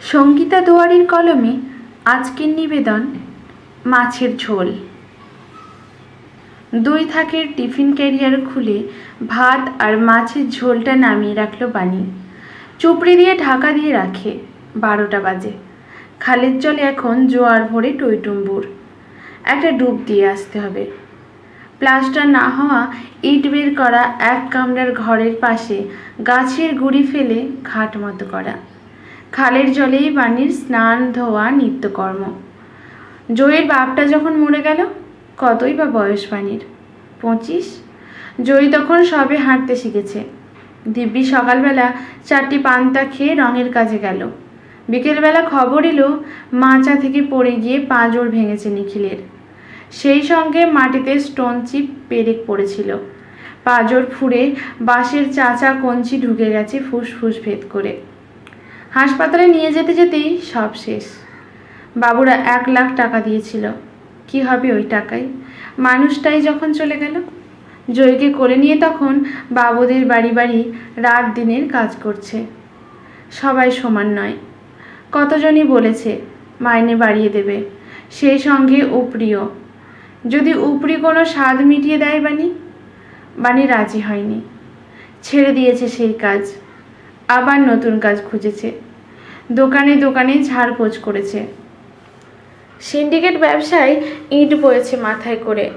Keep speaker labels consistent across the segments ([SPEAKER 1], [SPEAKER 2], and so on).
[SPEAKER 1] সঙ্গীতা দুয়ারির কলমে আজকের নিবেদন, মাছের ঝোল। দুই থাকের টিফিন ক্যারিয়ার খুলে ভাত আর মাছের ঝোলটা নামিয়ে রাখল বানি চুপড়ি দিয়ে ঢাকা দিয়ে রাখে বারোটা বাজে। খালের জলে এখন জোয়ার ভরে টইটুম্বুর। একটা ডুব দিয়ে আসতে হবে। প্লাস্টার না হওয়া ইট বের করা এক কামরার ঘরের পাশে গাছের গুড়ি ফেলে ঘাট মতো করা। খালের জলেই বাণীর স্নান, ধোয়া, নিত্যকর্ম। জয়ের বাপটা যখন মরে গেল, কতই বা বয়স বাণীর? পঁচিশ? জয়ী তখন সবে হাঁটতে শিখেছে। দিব্যি সকালবেলা চারটি পান্তা খেয়ে রঙের কাজে গেল। বিকেলবেলা খবর এলো, মাচা থেকে পড়ে গিয়ে পাঁজর ভেঙেছে নিখিলের। সেই সঙ্গে মাটিতে স্টোন চিপ পেরেক পড়েছিল। পাঁজর ফুঁড়ে বাঁশের চাচা কঞ্চি ঢুকে গেছে ফুসফুস ভেদ করে। হাসপাতালে নিয়ে যেতে যেতেই সব শেষ। বাবুরা এক লাখ টাকা দিয়েছিল। কি হবে ওই টাকায়? মানুষটাই যখন চলে গেল। জয়কে করে নিয়ে তখন বাবুদের বাড়ি বাড়ি রাত দিনের কাজ করছে। সবাই সমান নয়। কতজনই বলেছে, মাইনে বাড়িয়ে দেবে। সেই সঙ্গে উপরিও। যদি উপরি কোনো স্বাদ মিটিয়ে দেয় বানি বানি রাজি হয়নি। ছেড়ে দিয়েছে সেই কাজ। আবার নতুন কাজ খুঁজেছে। দোকানে দোকানে ঝাড়পোছ করেছে। সিন্ডিকেট ব্যবসায় ইট পড়েছে মাথায় করে।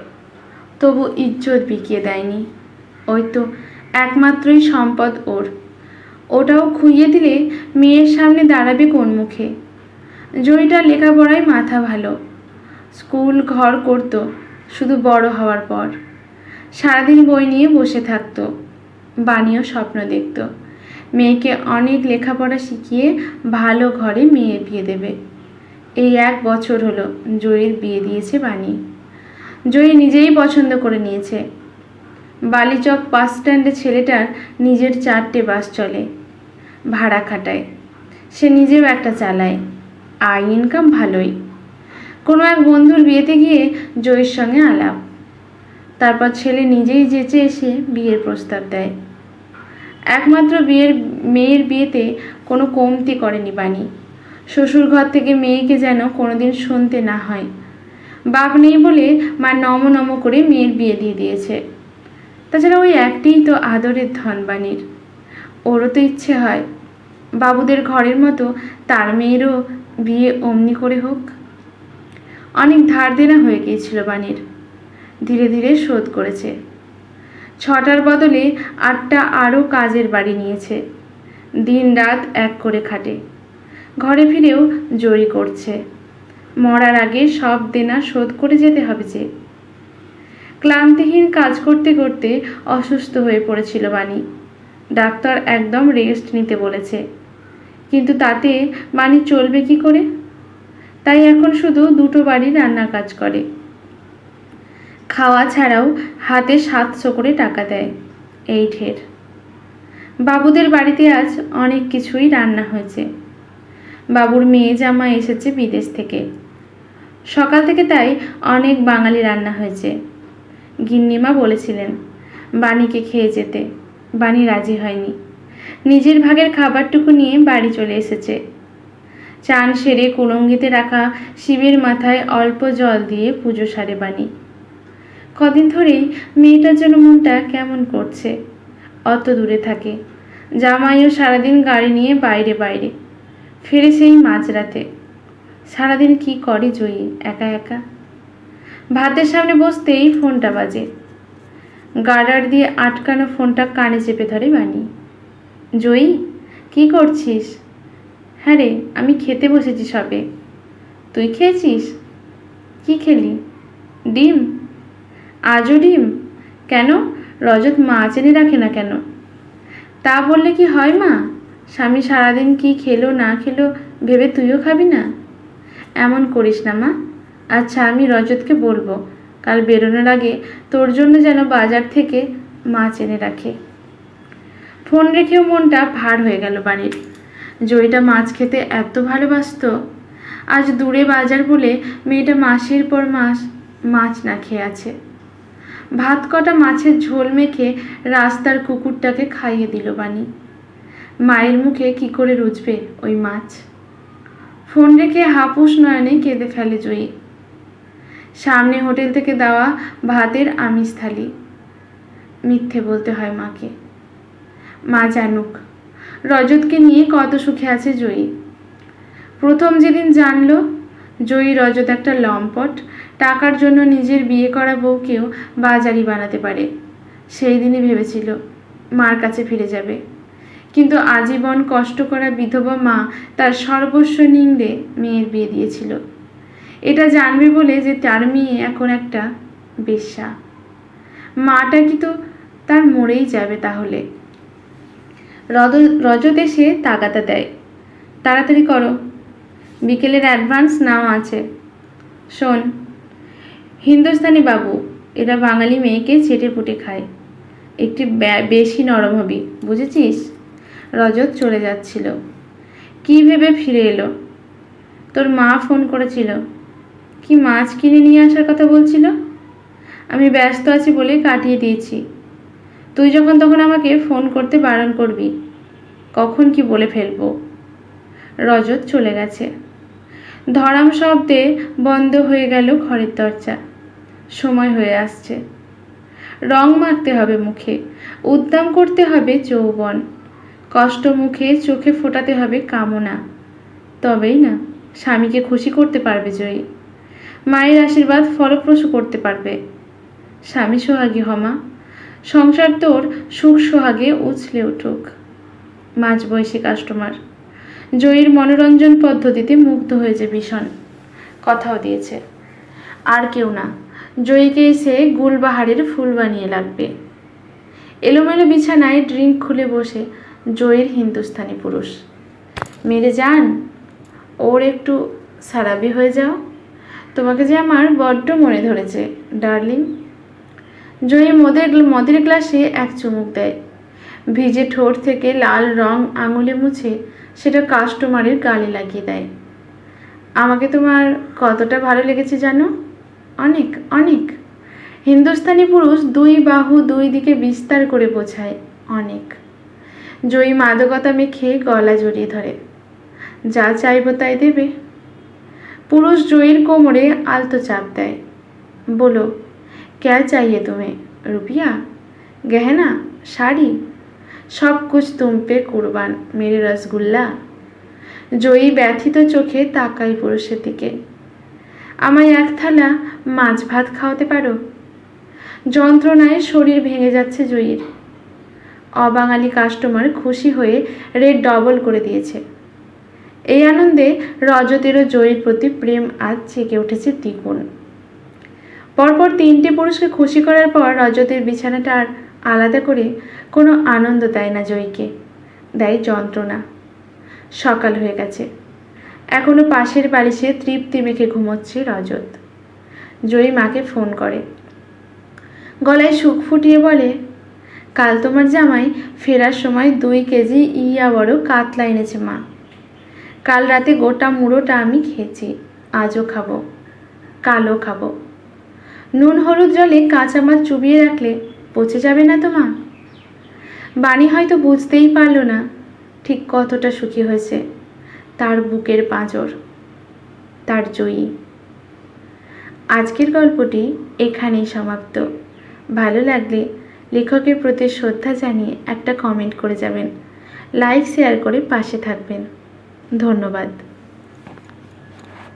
[SPEAKER 1] তবু ইজ্জত বিকিয়ে দেয়নি। ওই তো একমাত্রই সম্পদ ওর। ওটাও খুইয়ে দিলে মেয়ের সামনে দাঁড়াবে কোন মুখে? জয়টার লেখাপড়ায় মাথা ভালো। স্কুল ঘর করতো, শুধু বড় হওয়ার পর। সারাদিন বই নিয়ে বসে থাকতো। বানিও স্বপ্ন দেখতো। মেয়েকে অনেক লেখাপড়া শিখিয়ে ভালো ঘরে মেয়ে বিয়ে দেবে। এই এক বছর হলো জয়ীর বিয়ে দিয়েছে বাণী। জয়ী নিজেই পছন্দ করে নিয়েছে। বালিচক বাস স্ট্যান্ডে ছেলেটার নিজের চারটে বাস চলে ভাড়া খাটায়। সে নিজেও একটা চালায়। আয় ইনকাম ভালোই। কোনো এক বন্ধুর বিয়েতে গিয়ে জয়ের সঙ্গে আলাপ। তারপর ছেলে নিজেই যেচে এসে বিয়ের প্রস্তাব দেয়। একমাত্র বিয়ের, মেয়ের বিয়েতে কোনো কমতি করেনি বাণী। শ্বশুর ঘর থেকে মেয়েকে যেন কোনোদিন শুনতে না হয়। বাপ নেই বলে মা নম নম করে মেয়ের বিয়ে দিয়ে দিয়েছে। তাছাড়া ওই একটিই তো আদরের ধন বাণীর। ওরও তো ইচ্ছে হয়। বাবুদের ঘরের মতো তার মেয়েরও বিয়ে অমনি করে হোক। অনেক ধার দেনা হয়ে গিয়েছিল বাণীর। ধীরে ধীরে শোধ করেছে। ছটার বদলে আটটা আরও কাজের বাড়ি নিয়েছে। দিন রাত এক করে খাটে। ঘরে ফিরেও জড়ি করছে। মরার আগে সব দেনা শোধ করে যেতে হবে যে। ক্লান্তিহীন কাজ করতে করতে অসুস্থ হয়ে পড়েছিল বাণী। ডাক্তার একদম রেস্ট নিতে বলেছে। কিন্তু তাতে বাণী চলবে কি করে? তাই এখন শুধু দুটো বাড়ি রান্নার কাজ করে। খাওয়া ছাড়াও হাতে সাতশো করে টাকা দেয়। এই ঢের। বাবুদের বাড়িতে আজ অনেক কিছুই রান্না হয়েছে। বাবুর মেয়ে জামা এসেছে বিদেশ থেকে। সকাল থেকে তাই অনেক বাঙালি রান্না হয়েছে। গিন্নিমা বলেছিলেন, বাণীকে খেয়ে যেতে। বাণী রাজি হয়নি। নিজের ভাগের খাবারটুকু নিয়ে বাড়ি চলে এসেছে। চান সেরে কুলঙ্গিতে রাখা শিবের মাথায় অল্প জল দিয়ে পুজো সারে বাণী। কদিন ধরেই মেয়েটার জন্য মনটা কেমন করছে? অত দূরে থাকে। জামাইও সারাদিন গাড়ি নিয়ে বাইরে বাইরে। ফিরে সেই মাঝরাতে। সারাদিন কি করে জয়ী একা একা? ভাতের সামনে বসতেই ফোনটা বাজে। গার্ডার দিয়ে আটকানো ফোনটা কানে চেপে ধরে বানি জয়ী, কি করছিস? হ্যাঁ রে, আমি খেতে বসেছি সবে। তুই খেয়েছিস? কি খেলি? ডিম? আজও ডিম? কেন? রজত মাছ এনে রাখে না কেন? তা বললে কি হয় মা? স্বামী সারাদিন কি খেলো, না খেলো, ভেবে তুইও খাবি না? এমন করিস না মা। আচ্ছা আমি রজতকে বলব, কাল বেরোনোর আগে তোর জন্য যেন বাজার থেকে মাছ এনে রাখে। ফোন রেখেও মনটা ভার হয়ে গেল বাড়ির। জয়টা মাছ খেতে এত ভালোবাসতো। আজ দূরে বাজার বলে মেয়েটা মাসের পর মাস মাছ না খেয়ে আছে। ভাত কটা মাছের ঝোল মেখে রাস্তার কুকুরটাকে খাইয়ে দিল বানি মায়ের মুখে কি করে রুচবে ওই মাছ? ফোন রেখে হাপুস নয়নে কেঁদে ফেলে জয়ী। সামনে হোটেল থেকে দেওয়া ভাতের আমিষ থালি। মিথ্যে বলতে হয় মাকে। মা জানুক। রজতকে নিয়ে কত সুখে আছে জয়ী। প্রথম যেদিন জানলো, জয়ী রজত একটা লম্পট টাকার জন্য নিজের বিয়ে করা বউকেও বাজারি বানাতে পারে। সেই দিনই ভেবেছিল, মার কাছে ফিরে যাবে। কিন্তু আজীবন কষ্ট করা বিধবা মা তার সর্বস্ব নিংড়ে মেয়ের বিয়ে দিয়েছিল। এটা জানবে বলে যে তার মেয়ে এখন একটা বেশ্যা। মাটা কি তো তার মরেই যাবে তাহলে। রদ রজত এসে তাগাতা দেয়। তাড়াতাড়ি করো। বিকেলের অ্যাডভান্স নাও আছে। শোন হিন্দুস্তানি বাবু এরা বাঙালি মেয়েকে চেটে পুটে খায়। একটি বেশি নরম হবি, বুঝেছিস? রজত চলে যাচ্ছিল। কি ভেবে ফিরে এলো? তোর মা ফোন করেছিল। কি মাছ কিনে নিয়ে আসার কথা বলছিল? আমি ব্যস্ত আছি বলে কাটিয়ে দিয়েছি। তুই যখন তখন আমাকে ফোন করতে বারণ করবি, কখন কি বলে ফেলব? রজত চলে গেছে। ধরাম শব্দে বন্ধ হয়ে গেল ঘরের দরজা। সময় হয়ে আসছে। রং মারতে হবে মুখে, উদ্দাম করতে হবে যৌবন। কষ্ট মুখে চোখে ফোটাতে হবে কামনা। তবেই না, স্বামীকে খুশি করতে পারবে জয়ী। মায়ের আশীর্বাদ ফলপ্রসূ করতে পারবে। স্বামী সোহাগী হমা সংসার তোর সুখ সোহাগে উছলে উঠুক। মাঝ বয়সী কাস্টমার, জয়ীর মনোরঞ্জন পদ্ধতিতে মুগ্ধ হয়েছে ভীষণ। কথাও দিয়েছে, আর কেউ না। জয়ীকে এসে গুলবাহারের ফুল বানিয়ে লাগবে। এলোমেলো বিছানায় ড্রিঙ্ক খুলে বসে জয়ীর হিন্দুস্তানি পুরুষ। মেরে যান, ওর একটু সারাবি হয়ে যাও। তোমাকে যে আমার বড্ড মনে ধরেছে, ডার্লিং। জয়ী মদের মদের গ্লাসে এক চুমুক দেয়। ভিজে ঠোঁট থেকে লাল রং আঙুলে মুছে সেটা কাস্টমারের গালে লাগিয়ে দেয়। আমাকে তোমার কতটা ভালো লেগেছে জানো? অনেক অনেক। হিন্দুস্তানি পুরুষ দুই বাহু দুই দিকে বিস্তার করে বোঝায়, অনেক। জয়ী মাদকতা মেখে গলা জড়িয়ে ধরে। যা চাইব তাই দেবে। পুরুষ জয়ীর কোমরে আলতো চাপ দেয়। বলো, ক্যা চাইয়ে তুমি, রুপিয়া? গেহেনা? শাড়ি? সব কুছ তুম পে কুরবান, মেরে রসগুল্লা? জয়ী ব্যথিত চোখে তাকায় পুরুষের দিকে। আমায় এক থালা মাছ ভাত খাওয়াতে পারো? যন্ত্রণায় শরীর ভেঙে যাচ্ছে জয়ীর অবাঙালি কাস্টমার খুশি হয়ে রেট ডবল করে দিয়েছে। এই আনন্দে রজতেরও জয়ীর প্রতি প্রেম আজ জেগে উঠেছে দ্বিগুণ। পরপর তিনটে পুরুষকে খুশি করার পর রজতের বিছানাটা আর আলাদা করে কোনো আনন্দ দেয় না জয়ীকে, দেয় যন্ত্রণা। সকাল হয়ে গেছে। এখনও পাশের বালিশে তৃপ্তি মেখে ঘুমোচ্ছে রজত। জয়ী মাকে ফোন করে। গলায় সুখ ফুটিয়ে বলে, কাল তোমার জামাই ফেরার সময় দুই কেজি ইয়া বড় কাতলা এনেছে মা। কাল রাতে গোটা মুড়োটা আমি খেয়েছি, আজও খাব, কালও খাব। নুন হলুদ জলে কাঁচা মাছ চুবিয়ে রাখলে পচে যাবে না তো মা? বাণী হয়তো বুঝতেই পারল না ঠিক কতটা সুখী হয়েছে। তার বুকের পাঁজর, তার জয়ী। আজকের গল্পটি এখানেই সমাপ্ত। ভালো লাগলে লেখকের প্রতি শ্রদ্ধা জানিয়ে একটা কমেন্ট করে যাবেন। লাইক শেয়ার করে পাশে থাকবেন। ধন্যবাদ।